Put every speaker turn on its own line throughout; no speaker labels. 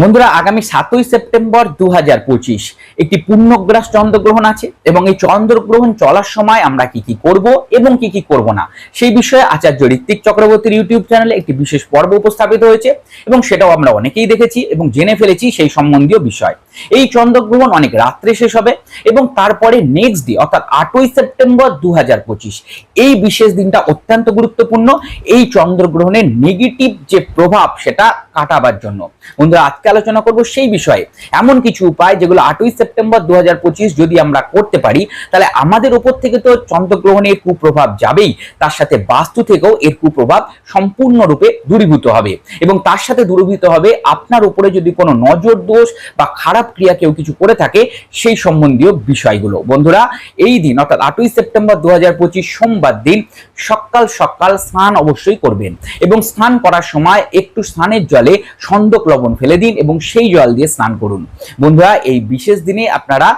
বন্ধুরা, আগামী সাতই সেপ্টেম্বর দু হাজার পঁচিশ একটি পূর্ণগ্রাস চন্দ্রগ্রহণ আছে এবং এই চন্দ্রগ্রহণ চলার সময় আমরা কি কি করব এবং কি কি করব না, সেই বিষয়ে আচার্য ঋত্বিক চক্রবর্তীর ইউটিউব চ্যানেলে একটি বিশেষ পর্ব উপস্থাপিত হয়েছে এবং সেটাও আমরা অনেকেই দেখেছি এবং জেনে ফেলেছি সেই সম্বন্ধীয় বিষয়। এই চন্দ্রগ্রহণ অনেক রাত্রে শেষ হবে এবং তারপরে নেক্সট ডে অর্থাৎ আটই সেপ্টেম্বর দু এই বিশেষ দিনটা অত্যন্ত গুরুত্বপূর্ণ। এই চন্দ্রগ্রহণের নেগেটিভ যে প্রভাব, সেটা কাটাবার জন্য। বন্ধুরা, আজকে আলোচনা করব সেই বিষয়ে। এমন কিছু উপায় যেগুলো আটই সেপ্টেম্বর দু হাজার পঁচিশ যদি আমরা করতে পারি, তাহলে আমাদের উপর থেকে তো চন্দ্রগ্রহণের কুপ্রভাব যাবেই। তার সাথে বাস্তু থেকেও এর কুপ্রভাব সম্পূর্ণরূপে দূরীভূত হবে। এবং তার সাথে দূরীভূত হবে আপনার উপরে যদি কোনো নজর দোষ বা খারাপ ক্রিয়া কেউ কিছু করে থাকে, সেই সম্বন্ধীয় বিষয়গুলো। বন্ধুরা, এই দিন, অর্থাৎ আটই সেপ্টেম্বর দু সোমবার দিন, সকাল সকাল স্নান অবশ্যই করবেন এবং স্নান করার সময় একটু স্নানের জলে সন্দক লবণ ফেলে দিন এবং সেই জল দিয়ে স্নান করুন। বন্ধুরা, এই বিশেষ দিনে আপনারা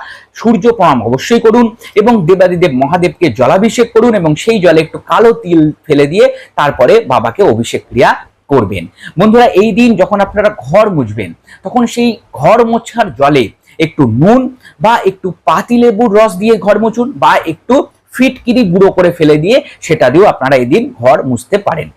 সূর্য প্রণাম অবশ্যই করুন এবং দেবাদিদেব মহাদেবকে জলাভিষেক করুন এবং সেই জলে একটু কালো তিল ফেলে দিয়ে তারপরে বাবাকে অভিষেক ক্রিয়া করবেন। বন্ধুরা, এই দিন যখন আপনারা ঘর মুছবেন, তখন সেই ঘর মোছার জলে একটু নুন বা একটু পাতিলেবুর রস দিয়ে ঘর মুছুন বা একটু ফিটকিরি গুঁড়ো করে ফেলে দিয়ে সেটা দিয়েও আপনারা এই দিন ঘর মুছতে পারেন।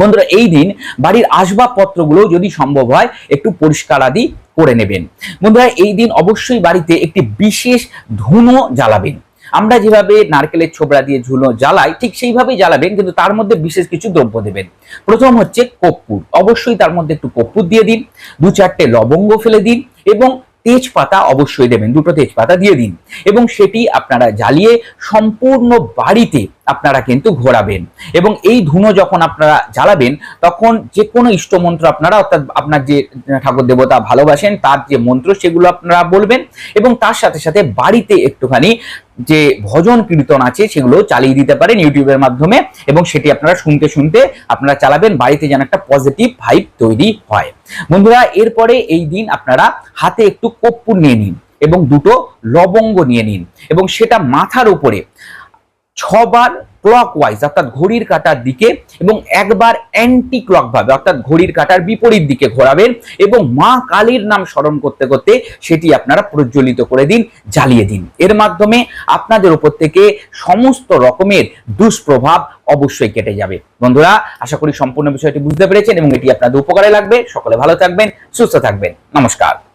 বন্ধুরা, এই দিন বাড়ির আসবাবপত্রগুলো যদি সম্ভব হয়, একটু পরিষ্কার আদি করে নেবেন। বন্ধুরা, এই দিন অবশ্যই বাড়িতে একটি বিশেষ ধুনো জ্বালাবেন। আমরা যেভাবে নারকেলের ছোবড়া দিয়ে ঝুলো জ্বালাই, ঠিক সেইভাবেই জ্বালাবেন, কিন্তু তার মধ্যে বিশেষ কিছু দ্রব্য দেবেন। প্রথম হচ্ছে কর্পূর। অবশ্যই তার মধ্যে একটু কপ্পুর দিয়ে দিন, দু চারটে লবঙ্গ ফেলে দিন এবং তেজপাতা অবশ্যই দেবেন, দুটো তেজপাতা দিয়ে দিন। এবং সেটি আপনারা জ্বালিয়ে সম্পূর্ণ বাড়িতে আপনারা কিন্তু ঘোরাবেন। এবং এই ধুনো যখন আপনারা জ্বালাবেন, তখন যে কোনো ইষ্টমন্ত্র আপনারা, অর্থাৎ আপনার যে ঠাকুর দেবতা ভালোবাসেন, তার যে মন্ত্র, সেগুলো আপনারা বলবেন। এবং তার সাথে সাথে বাড়িতে একটুখানি যে ভজন কীর্তন আছে, সেগুলো চালিয়ে দিতে পারেন ইউটিউবের মাধ্যমে। এবং সেটি আপনারা শুনতে শুনতে আপনারা চালাবেন, বাড়িতে যেন একটা পজিটিভ ভাইব তৈরি হয়। বন্ধুরা, এরপরে এই দিন আপনারা হাতে একটু কর্পূর নিয়ে নিন এবং দুটো লবঙ্গ নিয়ে নিন। এবং সেটা মাথার উপরে ছবার ক্লক ওয়াইজ অর্থাৎ ঘড়ির কাটার দিকে এবং একবার অ্যান্টি ক্লক ভাবে অর্থাৎ ঘড়ির কাটার বিপরীত দিকে ঘোরাবেন এবং মা কালীর নাম স্মরণ করতে করতে সেটি আপনারা প্রজ্বলিত করে দিন, জ্বালিয়ে দিন। এর মাধ্যমে আপনাদের উপর থেকে সমস্ত রকমের দুষ্প্রভাব অবশ্যই কেটে যাবে। বন্ধুরা, আশা করি সম্পূর্ণ বিষয়টি বুঝতে পেরেছেন এবং এটি আপনাদের উপকারে লাগবে। সকলে ভালো থাকবেন, সুস্থ থাকবেন। নমস্কার।